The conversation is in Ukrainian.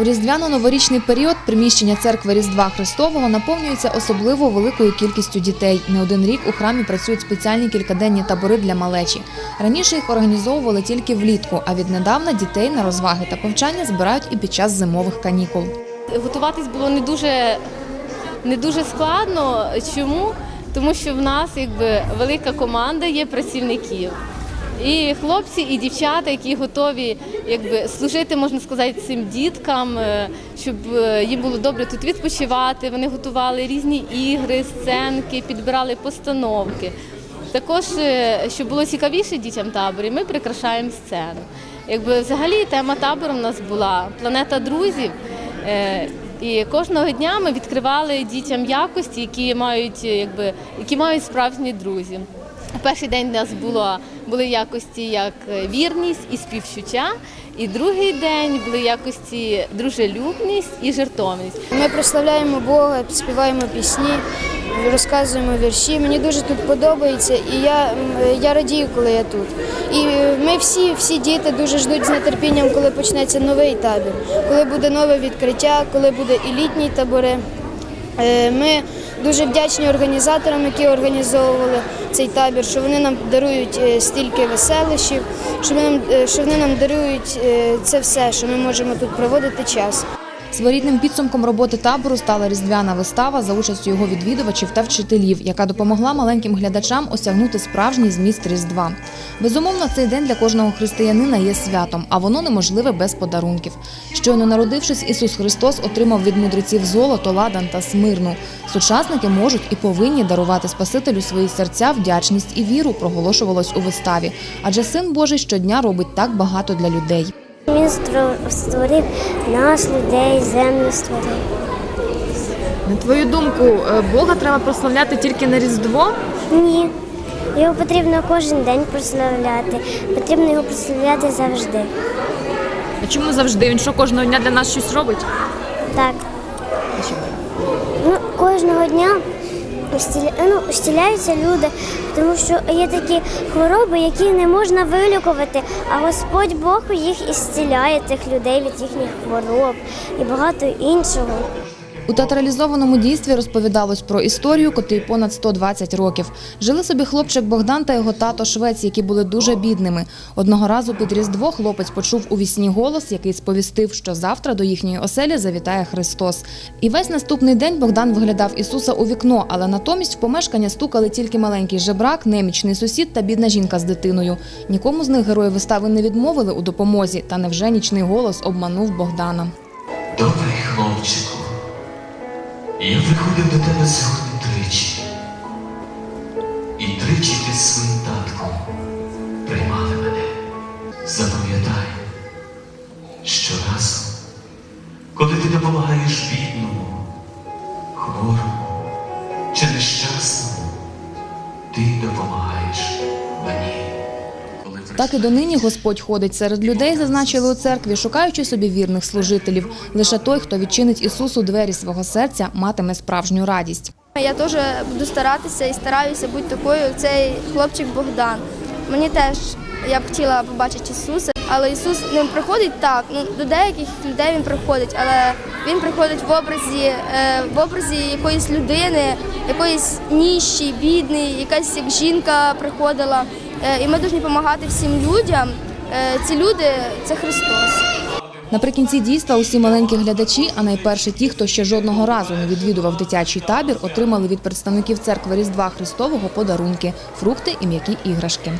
У різдвяно-новорічний період приміщення церкви Різдва Христового наповнюється особливо великою кількістю дітей. Не один рік у храмі працюють спеціальні кількаденні табори для малечі. Раніше їх організовували тільки влітку, а віднедавна дітей на розваги та повчання збирають і під час зимових канікул. Готуватись було не дуже, не дуже складно. Чому? Тому що в нас якби велика команда є працівників. І хлопці, і дівчата, які готові якби, служити, можна сказати, цим діткам, е, щоб е, їм було добре тут відпочивати. Вони готували різні ігри, сценки, підбирали постановки. Також, е, щоб було цікавіше дітям таборі, ми прикрашаємо сцену. Якби взагалі тема табору в нас була планета друзів. І кожного дня ми відкривали дітям якості, які мають, якби, які мають справжні друзі. Перший день у нас було, були якості як е, вірність і співчуття, і другий день були якості дружелюбність і жертовність. Ми прославляємо Бога, співаємо пісні, розказуємо вірші. Мені дуже тут подобається, і я, я радію, коли я тут. І ми всі, всі діти дуже ждуть з нетерпінням, коли почнеться новий табір, коли буде нове відкриття, коли буде і літні табори. Е, Ми дуже вдячні організаторам, які організовували цей табір, що вони нам дарують е, стільки веселищів, що вони нам, е, що вони нам дарують е, це все, що ми можемо тут проводити час. Своєрідним підсумком роботи табору стала різдвяна вистава за участю його відвідувачів та вчителів, яка допомогла маленьким глядачам осягнути справжній зміст Різдва. Безумовно, цей день для кожного християнина є святом, а воно неможливе без подарунків. Щойно народившись, Ісус Христос отримав від мудреців золото, ладан та смирну. Сучасники можуть і повинні дарувати Спасителю свої серця, вдячність і віру, проголошувалось у виставі. Адже син Божий щодня робить так багато для людей. Він створив нас, людей, землю створив. На твою думку, е, Бога треба прославляти тільки на Різдво? Ні. Його потрібно кожен день прославляти. Потрібно його прославляти завжди. А чому завжди? Він що кожного дня для нас щось робить? Так. Ну, кожного дня ну, устіляються люди, тому що є такі хвороби, які не можна вилікувати, а Господь Бог їх і зціляє тих людей від їхніх хвороб і багато іншого. У театралізованому дійстві розповідалось про історію, котрій понад 120 років. Жили собі хлопчик Богдан та його тато Швець, які були дуже бідними. Одного разу під Різдво хлопець почув у вісні голос, який сповістив, що завтра до їхньої оселі завітає Христос. І весь наступний день Богдан виглядав Ісуса у вікно, але натомість в помешкання стукали тільки маленький жебрак, немічний сусід та бідна жінка з дитиною. Нікому з них герої вистави не відмовили у допомозі, та невже нічний голос обманув Богдана. Добрий хлопчику, я приходив до тебе сьогодні тричі. І тричі ти своїм татком приймали мене. Запам'ятай, що разом, коли ти допомагаєш бідному, хворому чи нещасному, ти допомагаєш Так і донині Господь ходить серед людей, зазначили у церкві, шукаючи собі вірних служителів. Лише той, хто відчинить Ісусу двері свого серця, матиме справжню радість. Я теж буду старатися і стараюся бути такою, цей хлопчик Богдан. Мені теж я б хотіла побачити Ісуса, але Ісус не приходить так. Ну до деяких людей він приходить, але він приходить в образі, е, в образі якоїсь людини, якоїсь ніщі, бідний, якась як жінка приходила. Е, і ми повинні допомагати всім людям. Е, ці люди це Христос. Наприкінці дійства усі маленькі глядачі, а найперше ті, хто ще жодного разу не відвідував дитячий табір, отримали від представників церкви Різдва Христового подарунки, фрукти і м'які іграшки.